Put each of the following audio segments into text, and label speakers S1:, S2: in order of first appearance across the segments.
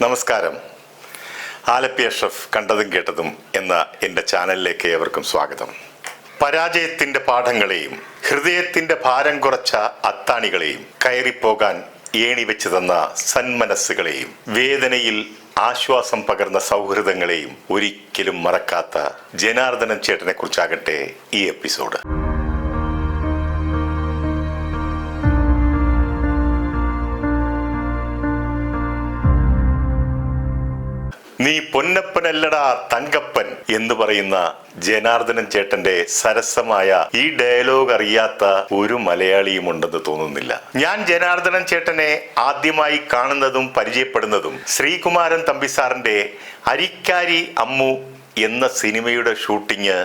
S1: നമസ്കാരം. ആലപ്പി അഷ്റഫ് കണ്ടതും കേട്ടതും എന്ന എന്റെ ചാനലിലേക്ക് ഏവർക്കും സ്വാഗതം. പരാജയത്തിന്റെ പാഠങ്ങളെയും ഹൃദയത്തിന്റെ ഭാരം കുറച്ച അത്താണികളെയും കയറിപ്പോകാൻ ഏണി വെച്ച് തന്ന സന്മനസ്സുകളെയും വേദനയിൽ ആശ്വാസം പകർന്ന സൗഹൃദങ്ങളെയും ഒരിക്കലും മറക്കാത്ത ജനാർദ്ദനൻ ചേട്ടനെ കുറിച്ചാകട്ടെ ഈ എപ്പിസോഡ്. പൊന്നപ്പനല്ലടാ തങ്കപ്പൻ എന്ന് പറയുന്ന ജനാർദ്ദനൻ ചേട്ടന്റെ സരസമായ ഈ ഡയലോഗ് അറിയാത്ത ഒരു മലയാളിയും ഉണ്ടെന്ന് തോന്നുന്നില്ല. ഞാൻ ജനാർദ്ദനൻ ചേട്ടനെ ആദ്യമായി കാണുന്നതും പരിചയപ്പെടുന്നതും ശ്രീകുമാരൻ തമ്പിസാറിന്റെ അരിക്കാരി അമ്മു എന്ന സിനിമയുടെ ഷൂട്ടിങ്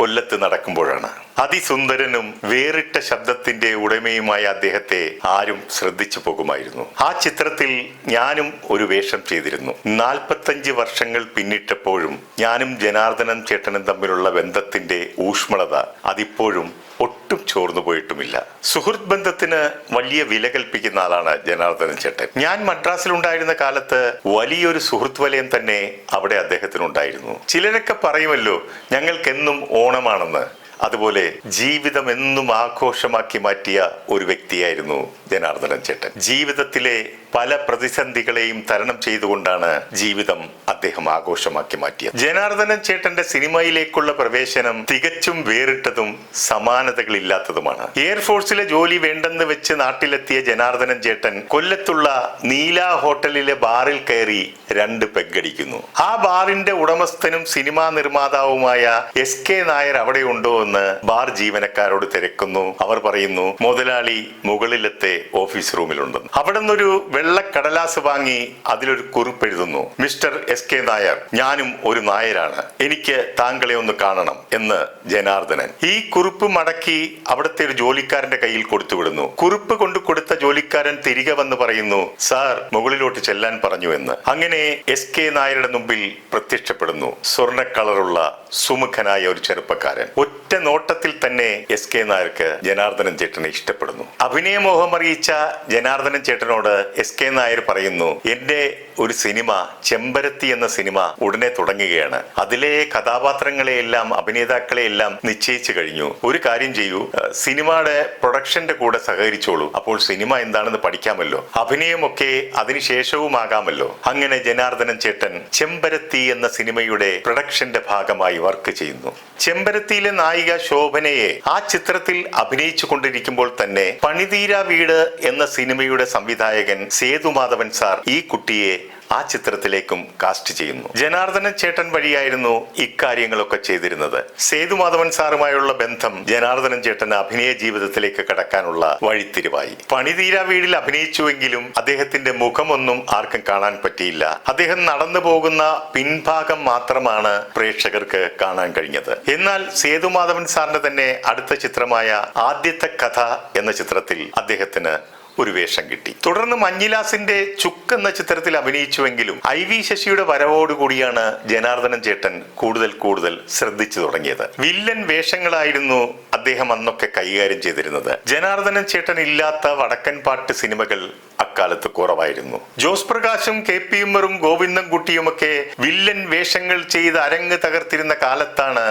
S1: കൊല്ലത്ത് നടക്കുമ്പോഴാണ്. അതിസുന്ദരനും വേറിട്ട ശബ്ദത്തിന്റെ ഉടമയുമായ അദ്ദേഹത്തെ ആരും ശ്രദ്ധിച്ചു പോകുമായിരുന്നു. ആ ചിത്രത്തിൽ ഞാനും ഒരു വേഷം ചെയ്തിരുന്നു. നാൽപ്പത്തഞ്ച് വർഷങ്ങൾ പിന്നിട്ടപ്പോഴും ഞാനും ജനാർദ്ദനം ചേട്ടനും തമ്മിലുള്ള ബന്ധത്തിന്റെ ഊഷ്മളത അതിപ്പോഴും ഒട്ടും ചോർന്നു പോയിട്ടുമില്ല. സുഹൃത്ത് ബന്ധത്തിന് വലിയ വില കൽപ്പിക്കുന്ന ആളാണ് ജനാർദ്ദനൻ ചേട്ടൻ. ഞാൻ മദ്രാസിലുണ്ടായിരുന്ന കാലത്ത് വലിയൊരു സുഹൃത്ത് വലയം തന്നെ അവിടെ അദ്ദേഹത്തിനുണ്ടായിരുന്നു. ചിലരൊക്കെ പറയുമല്ലോ ഞങ്ങൾക്കെന്നും ഓണമാണെന്ന്. അതുപോലെ ജീവിതം എന്നും ആഘോഷമാക്കി മാറ്റിയ ഒരു വ്യക്തിയായിരുന്നു ജനാർദ്ദനൻ ചേട്ടൻ. ജീവിതത്തിലെ പല പ്രതിസന്ധികളെയും തരണം ചെയ്തുകൊണ്ടാണ് ജീവിതം അദ്ദേഹം ആഘോഷമാക്കി മാറ്റിയത്. ജനാർദ്ദനൻ ചേട്ടന്റെ സിനിമയിലേക്കുള്ള പ്രവേശനം തികച്ചും വേറിട്ടതും സമാനതകളില്ലാത്തതുമാണ്. എയർഫോഴ്സിലെ ജോലി വേണ്ടെന്ന് വെച്ച് നാട്ടിലെത്തിയ ജനാർദ്ദനൻ ചേട്ടൻ കൊല്ലത്തുള്ള നീല ഹോട്ടലിലെ ബാറിൽ കയറി രണ്ട് പെഗടിക്കുന്നു ആ ബാറിന്റെ ഉടമസ്ഥനും സിനിമാ നിർമ്മാതാവുമായ എസ് കെ നായർ അവിടെ ഉണ്ടോ എന്ന് ബാർ ജീവനക്കാരോട് തിരക്കുന്നു. അവർ പറയുന്നു മുതലാളി മുകളിലത്തെ ഓഫീസ് റൂമിലുണ്ടെന്ന് അവിടെ നിന്നൊരു വെള്ളക്കടലാസ് വാങ്ങി അതിലൊരു കുറിപ്പ് എഴുതുന്നു. മിസ്റ്റർ എസ് കെ നായർ ഞാനും ഒരു നായരാണ്. എനിക്ക് താങ്കളെ ഒന്ന് കാണണം എന്ന് ജനാർദ്ദനൻ. ഈ മടക്കി അവിടുത്തെ ഒരു ജോലിക്കാരന്റെ കയ്യിൽ കൊടുത്തു വിടുന്നു. കുറിപ്പ് കൊണ്ട് കൊടുത്ത ജോലിക്കാരൻ തിരികെ വന്ന് പറയുന്നു സാർ മുകളിലോട്ട് ചെല്ലാൻ പറഞ്ഞു എന്ന്. അങ്ങനെ എസ് കെ നായരുടെ മുമ്പിൽ പ്രത്യക്ഷപ്പെടുന്നു. സ്വർണ കളറുള്ള സുമുഖനായ ഒരു ചെറുപ്പക്കാരൻ. ഒറ്റ നോട്ടത്തിൽ തന്നെ എസ് കെ നായർക്ക് ജനാർദ്ദനൻ ചേട്ടനെ ഇഷ്ടപ്പെടുന്നു. അഭിനയമോഹം അറിയിച്ച ജനാർദ്ദനൻ ചേട്ടനോട് എസ് കെ നായർ പറയുന്നു എന്റെ ഒരു സിനിമ ചെമ്പരത്തി എന്ന സിനിമ ഉടനെ തുടങ്ങുകയാണ്. അതിലെ കഥാപാത്രങ്ങളെയെല്ലാം അഭിനേതാക്കളെയെല്ലാം നിശ്ചയിച്ചു കഴിഞ്ഞു. ഒരു കാര്യം ചെയ്യൂ. സിനിമയുടെ പ്രൊഡക്ഷന്റെ കൂടെ സഹകരിച്ചോളൂ. അപ്പോൾ സിനിമ എന്താണെന്ന് പഠിക്കാമല്ലോ. അഭിനയമൊക്കെ അതിനുശേഷവുമാകാമല്ലോ അങ്ങനെ ജനാർദ്ദനൻ ചേട്ടൻ ചെമ്പരത്തി എന്ന സിനിമയുടെ പ്രൊഡക്ഷന്റെ ഭാഗമായി വർക്ക് ചെയ്യുന്നു. ചെമ്പരത്തിയിലെ നായിക ശോഭനയെ ആ ചിത്രത്തിൽ അഭിനയിച്ചു കൊണ്ടിരിക്കുമ്പോൾ തന്നെ പണിതീരാ വീട് എന്ന സിനിമയുടെ സംവിധായകൻ സേതുമാധവൻ സാർ ഈ കുട്ടിയെ ആ ചിത്രത്തിലേക്കും കാസ്റ്റ് ചെയ്യുന്നു. ജനാർദ്ദന ചേട്ടൻ വഴിയായിരുന്നു ഇക്കാര്യങ്ങളൊക്കെ ചെയ്തിരുന്നത്. സേതുമാധവൻ സാറുമായുള്ള ബന്ധം ജനാർദ്ദനൻ ചേട്ടൻ അഭിനയ ജീവിതത്തിലേക്ക് കടക്കാനുള്ള വഴിത്തിരിവായി. പണിതീരാ വീടിൽ അഭിനയിച്ചുവെങ്കിലും അദ്ദേഹത്തിന്റെ മുഖമൊന്നും ആർക്കും കാണാൻ പറ്റിയില്ല. അദ്ദേഹം നടന്നു പോകുന്ന പിൻഭാഗം മാത്രമാണ് പ്രേക്ഷകർക്ക് കാണാൻ കഴിഞ്ഞത്. എന്നാൽ സേതുമാധവൻ സാറിന്റെ തന്നെ അടുത്ത ചിത്രമായ ആദ്യത്തെ കഥ എന്ന ചിത്രത്തിൽ അദ്ദേഹത്തിന് ഒരു വേഷം കിട്ടി. തുടർന്ന് മഞ്ഞിലാസിന്റെ ചുക്ക് എന്ന ചിത്രത്തിൽ അഭിനയിച്ചുവെങ്കിലും ഐ വി ശശിയുടെ വരവോടുകൂടിയാണ് ജനാർദ്ദനൻ ചേട്ടൻ കൂടുതൽ കൂടുതൽ ശ്രദ്ധിച്ചു തുടങ്ങിയത്. വില്ലൻ വേഷങ്ങളായിരുന്നു അദ്ദേഹം അന്നൊക്കെ കൈകാര്യം ചെയ്തിരുന്നത്. ജനാർദ്ദനൻ ചേട്ടൻ ഇല്ലാത്ത വടക്കൻ പാട്ട് സിനിമകൾ അക്കാലത്ത് കുറവായിരുന്നു. ജോസ് പ്രകാശും കെ പി ഉമ്മറും ഗോവിന്ദൻകുട്ടിയുമൊക്കെ വില്ലൻ വേഷങ്ങൾ ചെയ്ത് അരങ്ങ് തകർത്തിരുന്ന കാലത്താണ്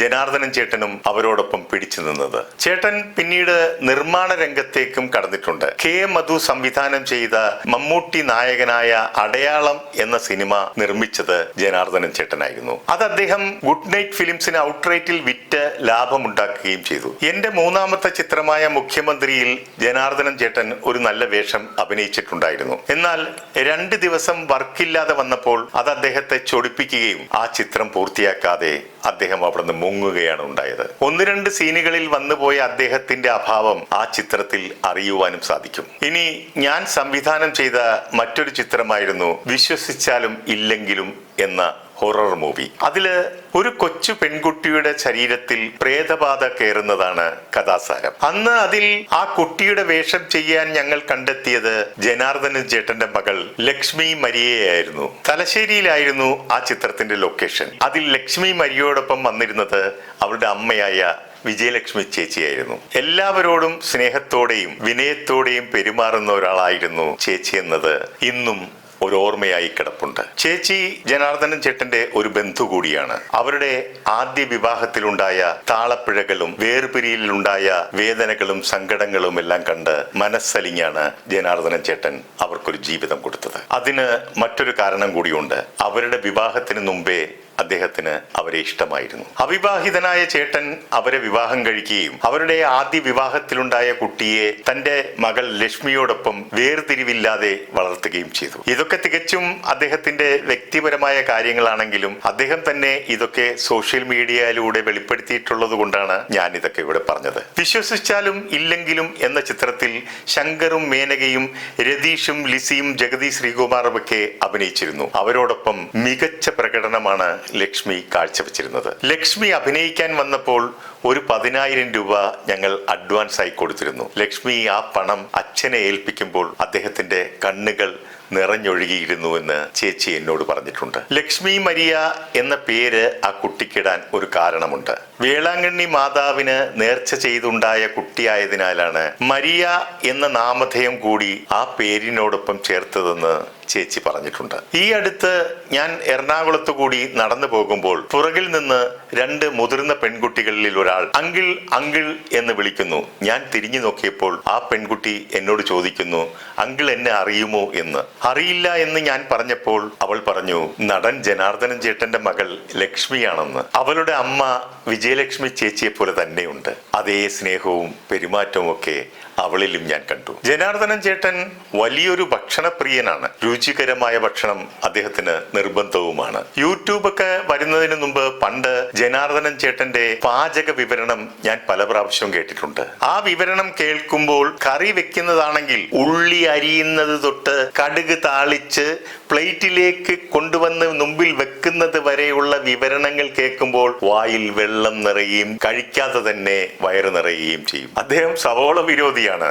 S1: ജനാർദ്ദനൻ ചേട്ടനും അവരോടൊപ്പം പിടിച്ചു നിന്നത്. ചേട്ടൻ പിന്നീട് നിർമ്മാണ രംഗത്തേക്കും കടന്നിട്ടുണ്ട്. കെ മധു സംവിധാനം ചെയ്ത മമ്മൂട്ടി നായകനായ അടയാളം എന്ന സിനിമ നിർമ്മിച്ചത് ജനാർദ്ദനൻ ചേട്ടനായിരുന്നു. അത് അദ്ദേഹം ഗുഡ് നൈറ്റ് ഫിലിംസിന് ഔട്ട്റേറ്റിൽ വിറ്റ് ലാഭമുണ്ടാക്കുകയും ചെയ്തു. എന്റെ മൂന്നാമത്തെ ചിത്രമായ മുഖ്യമന്ത്രിയിൽ ജനാർദ്ദനൻ ചേട്ടൻ ഒരു നല്ല വേഷം അഭിനയിച്ചിട്ടുണ്ടായിരുന്നു. എന്നാൽ രണ്ട് ദിവസം വർക്കില്ലാതെ വന്നപ്പോൾ അത് അദ്ദേഹത്തെ ചൊടിപ്പിക്കുകയും ആ ചിത്രം പൂർത്തിയാക്കാതെ അദ്ദേഹം അവിടുന്ന് മുങ്ങുകയാണ് ഉണ്ടായത്. ഒന്ന് രണ്ട് സീനുകളിൽ വന്നുപോയ അദ്ദേഹത്തിന്റെ അഭാവം ആ ചിത്രത്തിൽ അറിയുവാനും സാധിക്കും. ഇനി ഞാൻ സംവിധാനം ചെയ്ത മറ്റൊരു ചിത്രമായിരുന്നു വിശ്വസിച്ചാലും ഇല്ലെങ്കിലും എന്ന ഹൊറർ മൂവി. അതിൽ ഒരു കൊച്ചു പെൺകുട്ടിയുടെ ശരീരത്തിൽ പ്രേതബാധ കയറുന്നതാണ് കഥാസാരം. അന്ന് അതിൽ ആ കുട്ടിയുടെ വേഷം ചെയ്യാൻ ഞങ്ങൾ കണ്ടെത്തിയത് ജനാർദ്ദനൻ ചേട്ടന്റെ മകൾ ലക്ഷ്മി മരിയയായിരുന്നു. തലശ്ശേരിയിലായിരുന്നു ആ ചിത്രത്തിന്റെ ലൊക്കേഷൻ. അതിൽ ലക്ഷ്മി മരിയോടൊപ്പം വന്നിരുന്നത് അവരുടെ അമ്മയായ വിജയലക്ഷ്മി ചേച്ചിയായിരുന്നു. എല്ലാവരോടും സ്നേഹത്തോടെയും വിനയത്തോടെയും പെരുമാറുന്ന ഒരാളായിരുന്നു ചേച്ചി എന്നത്. ഇന്നും ഒരു ഓർമ്മയായി കിടപ്പുണ്ട്. ചേച്ചി ജനാർദ്ദനൻ ചേട്ടന്റെ ഒരു ബന്ധു കൂടിയാണ്. അവരുടെ ആദ്യ വിവാഹത്തിലുണ്ടായ താളപ്പിഴകളും വേർപിരിയിലുണ്ടായ വേദനകളും സങ്കടങ്ങളും എല്ലാം കണ്ട് മനസ്സലിഞ്ഞാണ് ജനാർദ്ദനൻ ചേട്ടൻ അവർക്കൊരു ജീവിതം കൊടുത്തത്. അതിന് മറ്റൊരു കാരണം കൂടിയുണ്ട്. അവരുടെ വിവാഹത്തിന് മുമ്പേ അദ്ദേഹത്തിന് അവരെ ഇഷ്ടമായിരുന്നു. അവിവാഹിതനായ ചേട്ടൻ അവരെ വിവാഹം കഴിക്കുകയും അവരുടെ ആദ്യ വിവാഹത്തിലുണ്ടായ കുട്ടിയെ തന്റെ മകൾ ലക്ഷ്മിയോടൊപ്പം വേർതിരിവില്ലാതെ വളർത്തുകയും ചെയ്തു. ഇതൊക്കെ തികച്ചും അദ്ദേഹത്തിന്റെ വ്യക്തിപരമായ കാര്യങ്ങളാണെങ്കിലും അദ്ദേഹം തന്നെ ഇതൊക്കെ സോഷ്യൽ മീഡിയയിലൂടെ വെളിപ്പെടുത്തിയിട്ടുള്ളത് കൊണ്ടാണ് ഞാൻ ഇതൊക്കെ ഇവിടെ പറഞ്ഞത്. വിശ്വസിച്ചാലും ഇല്ലെങ്കിലും എന്ന ചിത്രത്തിൽ ശങ്കറും മേനകയും രതീഷും ലിസിയും ജഗതി ശ്രീകുമാറും ഒക്കെ അഭിനയിച്ചിരുന്നു. അവരോടൊപ്പം മികച്ച പ്രകടനമാണ് ലക്ഷ്മി കാഴ്ചവെച്ചിരുന്നത്. ലക്ഷ്മി അഭിനയിക്കാൻ വന്നപ്പോൾ ഒരു പതിനായിരം രൂപ ഞങ്ങൾ അഡ്വാൻസ് ആയി കൊടുത്തിരുന്നു. ലക്ഷ്മി ആ പണം അച്ഛനെ ഏൽപ്പിക്കുമ്പോൾ അദ്ദേഹത്തിന്റെ കണ്ണുകൾ നിറഞ്ഞൊഴുകിയിരുന്നു എന്ന് ചേച്ചി എന്നോട് പറഞ്ഞിട്ടുണ്ട്. ലക്ഷ്മി മരിയ എന്ന പേര് ആ കുട്ടിക്കിടാൻ ഒരു കാരണമുണ്ട്. വേളാങ്കണ്ണി മാതാവിന് നേർച്ച ചെയ്തുണ്ടായ കുട്ടിയായതിനാലാണ് മരിയ എന്ന നാമധേയം കൂടി ആ പേരിനോടൊപ്പം ചേർത്തതെന്ന് ചേച്ചി പറഞ്ഞിട്ടുണ്ട്. ഈ അടുത്ത് ഞാൻ എറണാകുളത്ത് കൂടി നടന്നു പോകുമ്പോൾ പുറകിൽ നിന്ന് രണ്ട് മുതിർന്ന പെൺകുട്ടികളിൽ ഒരാൾ അങ്കിൾ അങ്കിൾ എന്ന് വിളിക്കുന്നു. ഞാൻ തിരിഞ്ഞു നോക്കിയപ്പോൾ ആ പെൺകുട്ടി എന്നോട് ചോദിക്കുന്നു അങ്കിൾ എന്നെ അറിയുമോ എന്ന്? അറിയില്ല എന്ന് ഞാൻ പറഞ്ഞപ്പോൾ അവൾ പറഞ്ഞു നടൻ ജനാർദ്ദനൻ ചേട്ടന്റെ മകൾ ലക്ഷ്മിയാണെന്ന്. അവളുടെ അമ്മ വിജയലക്ഷ്മി ചേച്ചിയെ പോലെ തന്നെയുണ്ട്. അതേ സ്നേഹവും പെരുമാറ്റവും ഒക്കെ അവളിലും ഞാൻ കണ്ടു. ജനാർദ്ദനൻ ചേട്ടൻ വലിയൊരു ഭക്ഷണപ്രിയനാണ്. രുചികരമായ ഭക്ഷണം അദ്ദേഹത്തിന് നിർബന്ധവുമാണ്. യൂട്യൂബ് ഒക്കെ വരുന്നതിന് മുമ്പ് പണ്ട് ജനാർദ്ദനൻ ചേട്ടന്റെ പാചക വിവരണം ഞാൻ പല പ്രാവശ്യവും കേട്ടിട്ടുണ്ട്. ആ വിവരണം കേൾക്കുമ്പോൾ കറി വെക്കുന്നതാണെങ്കിൽ ഉള്ളി അരിയുന്നത് തൊട്ട് കടുക് താളിച്ച് പ്ലേറ്റിലേക്ക് കൊണ്ടുവന്ന് മുമ്പിൽ വെക്കുന്നത് വരെയുള്ള വിവരണങ്ങൾ കേൾക്കുമ്പോൾ വായിൽ വെള്ളം നിറയുകയും കഴിക്കാതെ തന്നെ വയറ് നിറയുകയും ചെയ്യും. അദ്ദേഹം സവോള വിരോധിയാണ്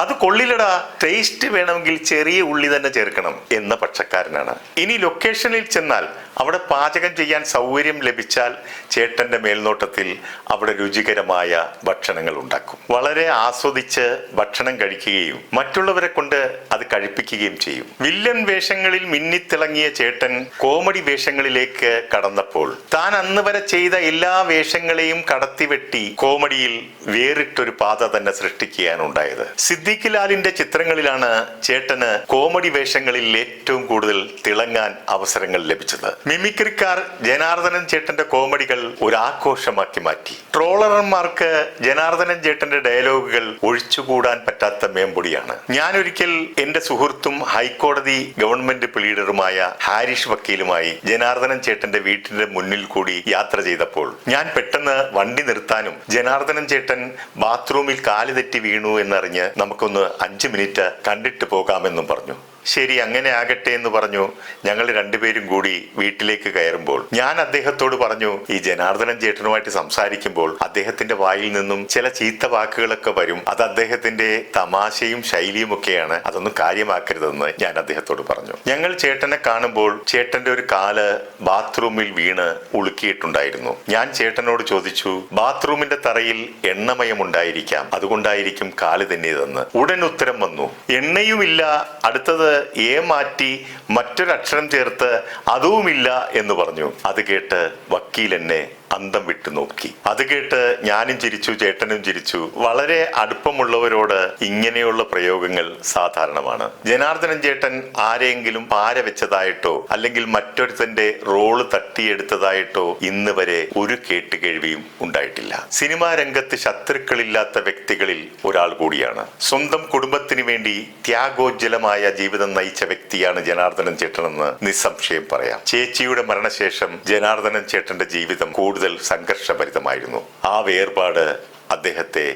S1: അത് കൊള്ളിലടാ ടേസ്റ്റ് വേണമെങ്കിൽ ചെറിയ ഉള്ളി തന്നെ ചേർക്കണം എന്ന പക്ഷക്കാരനാണ്. ഇനി ലൊക്കേഷനിൽ ചെന്നാൽ അവിടെ പാചകം ചെയ്യാൻ സൗകര്യം ലഭിച്ചാൽ ചേട്ടന്റെ മേൽനോട്ടത്തിൽ അവിടെ രുചികരമായ ഭക്ഷണങ്ങൾ ഉണ്ടാക്കും. വളരെ ആസ്വദിച്ച് ഭക്ഷണം കഴിക്കുകയും മറ്റുള്ളവരെ കൊണ്ട് അത് കഴിപ്പിക്കുകയും ചെയ്യും. വില്ലൻ വേഷങ്ങളിൽ മിന്നിത്തിളങ്ങിയ ചേട്ടൻ കോമഡി വേഷങ്ങളിലേക്ക് കടന്നപ്പോൾ താൻ അന്ന് വരെ ചെയ്ത എല്ലാ വേഷങ്ങളെയും കടത്തിവെട്ടി കോമഡിയിൽ വേറിട്ടൊരു പാത തന്നെ സൃഷ്ടിക്കുകയാണ് ഉണ്ടായത് സിദ്ദിഖ് ലാലിന്റെ ചിത്രങ്ങളിലാണ് ചേട്ടന് കോമഡി വേഷങ്ങളിൽ ഏറ്റവും കൂടുതൽ തിളങ്ങാൻ അവസരങ്ങൾ ലഭിച്ചത്. മിമിക്രിക്കാർ ജനാർദ്ദനൻ ചേട്ടന്റെ കോമഡികൾ ഒരു ആഘോഷമാക്കി മാറ്റി. ട്രോളർമാർക്ക് ജനാർദ്ദനൻ ചേട്ടന്റെ ഡയലോഗുകൾ ഒഴിച്ചുകൂടാൻ പറ്റാത്ത മേമ്പൊടിയാണ്. ഞാനൊരിക്കൽ എന്റെ സുഹൃത്തും ഹൈക്കോടതി ഗവൺമെന്റ് പ്ലീഡറുമായ ഹാരിഷ് വക്കീലുമായി ജനാർദ്ദനൻ ചേട്ടന്റെ വീട്ടിന്റെ മുന്നിൽ കൂടി യാത്ര ചെയ്തപ്പോൾ ഞാൻ പെട്ടെന്ന് വണ്ടി നിർത്താനും ജനാർദ്ദനൻ ചേട്ടൻ ബാത്റൂമിൽ കാൽ തെറ്റി വീണു എന്നറിഞ്ഞ് നമുക്കൊന്ന് അഞ്ചു മിനിറ്റ് കണ്ടിട്ട് പോകാമെന്നും പറഞ്ഞു. ശരി അങ്ങനെ ആകട്ടെ എന്ന് പറഞ്ഞു ഞങ്ങൾ രണ്ടുപേരും കൂടി വീട്ടിലേക്ക് കയറുമ്പോൾ ഞാൻ അദ്ദേഹത്തോട് പറഞ്ഞു ഈ ജനാർദ്ദനൻ ചേട്ടനുമായിട്ട് സംസാരിക്കുമ്പോൾ അദ്ദേഹത്തിന്റെ വായിൽ നിന്നും ചില ചീത്ത വാക്കുകളൊക്കെ വരും. അത് അദ്ദേഹത്തിന്റെ തമാശയും ശൈലിയും ഒക്കെയാണ്. അതൊന്നും കാര്യമാക്കരുതെന്ന് ഞാൻ അദ്ദേഹത്തോട് പറഞ്ഞു. ഞങ്ങൾ ചേട്ടനെ കാണുമ്പോൾ ചേട്ടന്റെ ഒരു കാൽ ബാത്റൂമിൽ വീണ് ഉളുക്കിയിട്ടുണ്ടായിരുന്നു. ഞാൻ ചേട്ടനോട് ചോദിച്ചു ബാത്റൂമിന്റെ തറയിൽ എണ്ണമയം ഉണ്ടായിരിക്കാം. അതുകൊണ്ടായിരിക്കും കാൽ തെന്നിയതെന്ന്. ഉടൻ ഉത്തരം വന്നു എണ്ണയുമില്ല. അടുത്തത് എ മാറ്റി മറ്റൊരക്ഷരം ചേർത്ത് അതുമില്ല എന്ന് പറഞ്ഞു. അത് കേട്ട് വക്കീൽ എന്നെ അന്തം വിട്ടു നോക്കി. അത് കേട്ട് ഞാനും ചിരിച്ചു ചേട്ടനും ചിരിച്ചു. വളരെ അടുപ്പമുള്ളവരോട് ഇങ്ങനെയുള്ള പ്രയോഗങ്ങൾ സാധാരണമാണ്. ജനാർദ്ദനൻ ചേട്ടൻ ആരെങ്കിലും പാര വെച്ചതായിട്ടോ അല്ലെങ്കിൽ മറ്റൊരുത്തന്റെ റോൾ തട്ടിയെടുത്തതായിട്ടോ ഇന്ന് വരെ ഒരു കേട്ടുകേഴ്വിയും ഉണ്ടായിട്ടില്ല. സിനിമാ രംഗത്ത് ശത്രുക്കളില്ലാത്ത വ്യക്തികളിൽ ഒരാൾ കൂടിയാണ്. സ്വന്തം കുടുംബത്തിന് വേണ്ടി ത്യാഗോജ്ജലമായ ജീവിതം നയിച്ച വ്യക്തിയാണ് ജനാർദ്ദനൻ ചേട്ടനെന്ന് നിസ്സംശയം പറയാം. ചേച്ചിയുടെ മരണശേഷം ജനാർദ്ദനൻ ചേട്ടന്റെ ജീവിതം കൂടുതൽ സംഘർഷഭരിതമായിരുന്നു. ആ വേർപാട് അദ്ദേഹത്തെ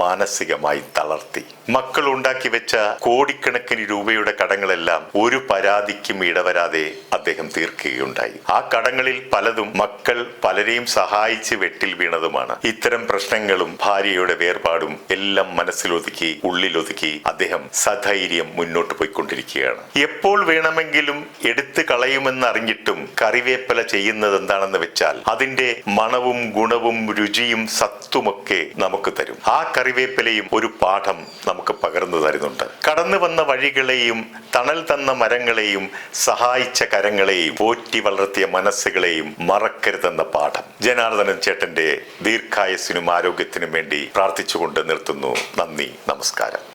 S1: മാനസികമായി തളർത്തി. മക്കൾ ഉണ്ടാക്കി വെച്ച കോടിക്കണക്കിന് രൂപയുടെ കടങ്ങളെല്ലാം ഒരു പരാതിക്കും ഇടവരാതെ അദ്ദേഹം തീർക്കുകയുണ്ടായി. ആ കടങ്ങളിൽ പലതും മക്കൾ പലരെയും സഹായിച്ച് വെട്ടിൽ വീണതുമാണ്. ഇത്തരം പ്രശ്നങ്ങളും ഭാര്യയുടെ വേർപാടും എല്ലാം മനസ്സിലൊതുക്കി ഉള്ളിലൊതുക്കി അദ്ദേഹം സധൈര്യം മുന്നോട്ട് പോയിക്കൊണ്ടിരിക്കുകയാണ്. എപ്പോൾ വേണമെങ്കിലും എടുത്തു കളയുമെന്നറിഞ്ഞിട്ടും കറിവേപ്പല ചെയ്യുന്നത് എന്താണെന്ന് വെച്ചാൽ അതിന്റെ മണവും ഗുണവും രുചിയും സത്തുമൊക്കെ നമുക്ക് തരും. ആ കറിവേപ്പിലയും ഒരു പാഠം നമുക്ക് പകർന്നു തരുന്നുണ്ട്. കടന്നു വന്ന വഴികളെയും തണൽ തന്ന മരങ്ങളെയും സഹായിച്ച കരങ്ങളെയും പോറ്റി വളർത്തിയ മനസ്സുകളെയും മറക്കരുതെന്ന പാഠം. ജനാർദ്ദനൻ ചേട്ടന്റെ ദീർഘായസിനും ആരോഗ്യത്തിനും വേണ്ടി പ്രാർത്ഥിച്ചുകൊണ്ട് നിർത്തുന്നു. നന്ദി. നമസ്കാരം.